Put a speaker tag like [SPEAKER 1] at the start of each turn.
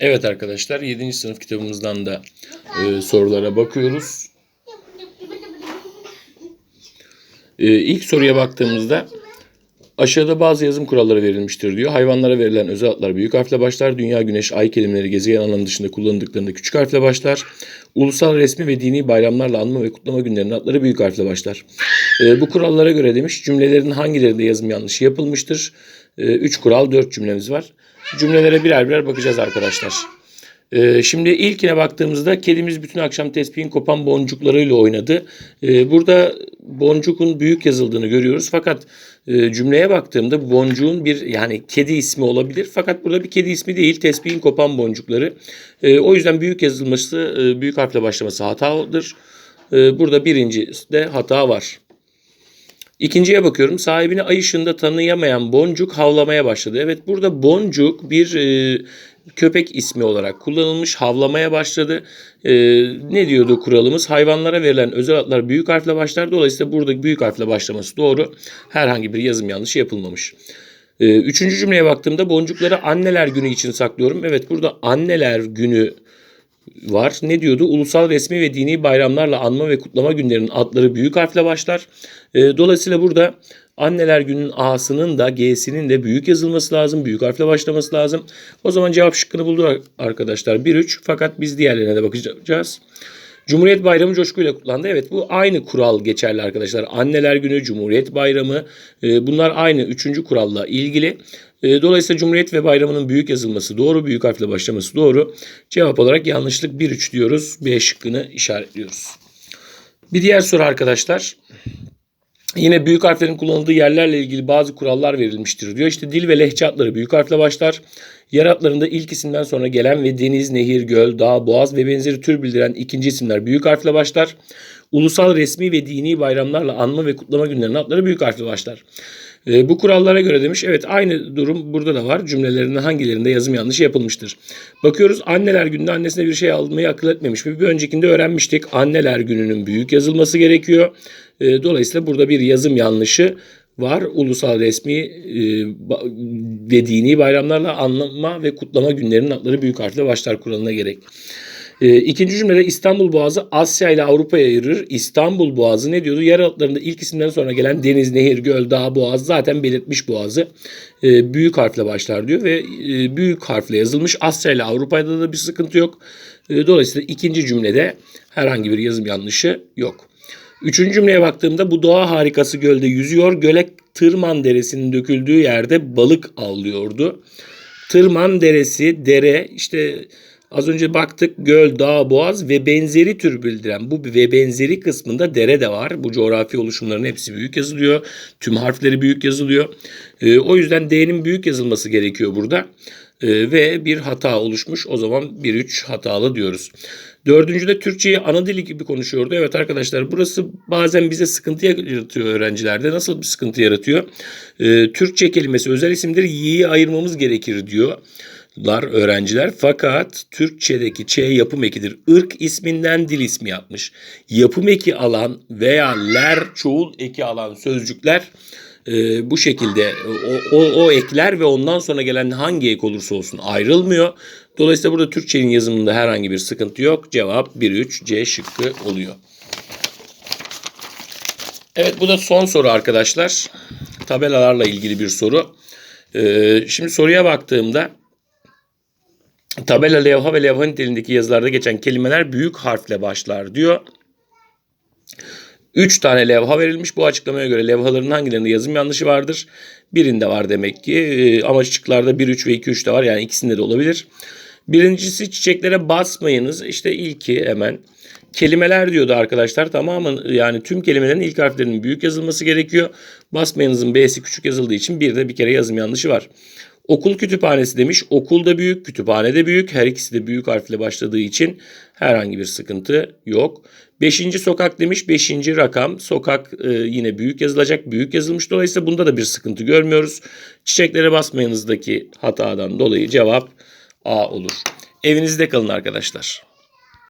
[SPEAKER 1] Evet arkadaşlar 7. sınıf kitabımızdan da e, sorulara bakıyoruz. E, ilk soruya baktığımızda aşağıda bazı yazım kuralları verilmiştir diyor. Hayvanlara verilen özel adlar büyük harfle başlar. Dünya, güneş, ay kelimeleri gezegen alanı dışında kullanıldıklarında küçük harfle başlar. Ulusal resmi ve dini bayramlarla anma ve kutlama günlerinin adları büyük harfle başlar. E, bu kurallara göre demiş cümlelerin hangilerinde yazım yanlışı yapılmıştır? 3 kural 4 cümlemiz var. Cümlelere birer birer bakacağız arkadaşlar. Ee, şimdi ilkine baktığımızda kedimiz bütün akşam tespihin kopan boncuklarıyla oynadı. Ee, burada boncukun büyük yazıldığını görüyoruz. Fakat e, cümleye baktığımda boncuğun bir yani kedi ismi olabilir. Fakat burada bir kedi ismi değil tespihin kopan boncukları. Ee, o yüzden büyük yazılması e, büyük harfle başlaması hatadır. Ee, burada birinci de hata var. İkinciye bakıyorum. Sahibini ay ışığında tanıyamayan Boncuk havlamaya başladı. Evet burada Boncuk bir e, köpek ismi olarak kullanılmış. Havlamaya başladı. E, ne diyordu kuralımız? Hayvanlara verilen özel adlar büyük harfle başlar. Dolayısıyla burada büyük harfle başlaması doğru. Herhangi bir yazım yanlışı yapılmamış. E, üçüncü cümleye baktığımda boncukları anneler günü için saklıyorum. Evet burada anneler günü var. Ne diyordu? Ulusal resmi ve dini bayramlarla anma ve kutlama günlerinin adları büyük harfle başlar. E, dolayısıyla burada anneler günün A'sının da G'sinin de büyük yazılması lazım. Büyük harfle başlaması lazım. O zaman cevap şıkkını buldu arkadaşlar. 1-3 fakat biz diğerlerine de bakacağız. Cumhuriyet Bayramı coşkuyla kutlandı. Evet bu aynı kural geçerli arkadaşlar. Anneler Günü, Cumhuriyet Bayramı e, bunlar aynı üçüncü kuralla ilgili. E, dolayısıyla Cumhuriyet ve bayramının büyük yazılması doğru, büyük harfle başlaması doğru. Cevap olarak yanlışlık 1-3 diyoruz. B şıkkını işaretliyoruz. Bir diğer soru arkadaşlar. Yine büyük harflerin kullanıldığı yerlerle ilgili bazı kurallar verilmiştir diyor. İşte dil ve lehçe adları büyük harfle başlar. Yer adlarında ilk isimden sonra gelen ve deniz, nehir, göl, dağ, boğaz ve benzeri tür bildiren ikinci isimler büyük harfle başlar. Ulusal resmi ve dini bayramlarla anma ve kutlama günlerinin adları büyük harfle başlar. E, bu kurallara göre demiş. Evet aynı durum burada da var. Cümlelerinin hangilerinde yazım yanlışı yapılmıştır. Bakıyoruz anneler gününde annesine bir şey almayı akıl etmemiş. Bir öncekinde öğrenmiştik. Anneler gününün büyük yazılması gerekiyor. E, dolayısıyla burada bir yazım yanlışı var. Ulusal resmi e, ve dini bayramlarla anlama ve kutlama günlerinin adları büyük harfle başlar kuralına gerek. E, ikinci cümlede İstanbul Boğazı Asya ile Avrupa'ya ayırır. İstanbul Boğazı ne diyordu? Yer altlarında ilk isimden sonra gelen deniz, nehir, göl, dağ, boğaz zaten belirtmiş boğazı. E, büyük harfle başlar diyor ve e, büyük harfle yazılmış. Asya ile Avrupa'da da bir sıkıntı yok. E, dolayısıyla ikinci cümlede herhangi bir yazım yanlışı yok. Üçüncü cümleye baktığımda bu doğa harikası gölde yüzüyor. Göle Tırman Deresi'nin döküldüğü yerde balık avlıyordu. Tırman Deresi, dere işte az önce baktık göl, dağ, boğaz ve benzeri tür bildiren bu ve benzeri kısmında dere de var. Bu coğrafi oluşumların hepsi büyük yazılıyor. Tüm harfleri büyük yazılıyor. E, o yüzden D'nin büyük yazılması gerekiyor burada. E, ve bir hata oluşmuş. O zaman 1-3 hatalı diyoruz. Dördüncüde Türkçeyi ana dili gibi konuşuyordu. Evet arkadaşlar burası bazen bize sıkıntı yaratıyor öğrencilerde. Nasıl bir sıkıntı yaratıyor? Ee, Türkçe kelimesi özel isimdir. Y'yi ayırmamız gerekir diyorlar öğrenciler. Fakat Türkçedeki Ç yapım ekidir. Irk isminden dil ismi yapmış. Yapım eki alan veya ler çoğul eki alan sözcükler e, bu şekilde o, o, o ekler ve ondan sonra gelen hangi ek olursa olsun ayrılmıyor. Dolayısıyla burada Türkçenin yazımında herhangi bir sıkıntı yok. Cevap 1-3 C şıkkı oluyor. Evet bu da son soru arkadaşlar. Tabelalarla ilgili bir soru. Ee, şimdi soruya baktığımda tabela, levha ve levha niteliğindeki yazılarda geçen kelimeler büyük harfle başlar diyor. 3 tane levha verilmiş. Bu açıklamaya göre levhaların hangilerinde yazım yanlışı vardır? Birinde var demek ki. Ee, ama şıklarda 1, 3 ve 2, 3 de var. Yani ikisinde de olabilir. Birincisi çiçeklere basmayınız. İşte ilki hemen. Kelimeler diyordu arkadaşlar. Tamamı yani tüm kelimelerin ilk harflerinin büyük yazılması gerekiyor. Basmayınızın B'si küçük yazıldığı için bir de bir kere yazım yanlışı var. Okul kütüphanesi demiş. Okul da büyük, kütüphane de büyük. Her ikisi de büyük harfle başladığı için herhangi bir sıkıntı yok. Beşinci sokak demiş. Beşinci rakam. Sokak e, yine büyük yazılacak. Büyük yazılmış. Dolayısıyla bunda da bir sıkıntı görmüyoruz. Çiçeklere basmayınızdaki hatadan dolayı cevap A olur. Evinizde kalın arkadaşlar.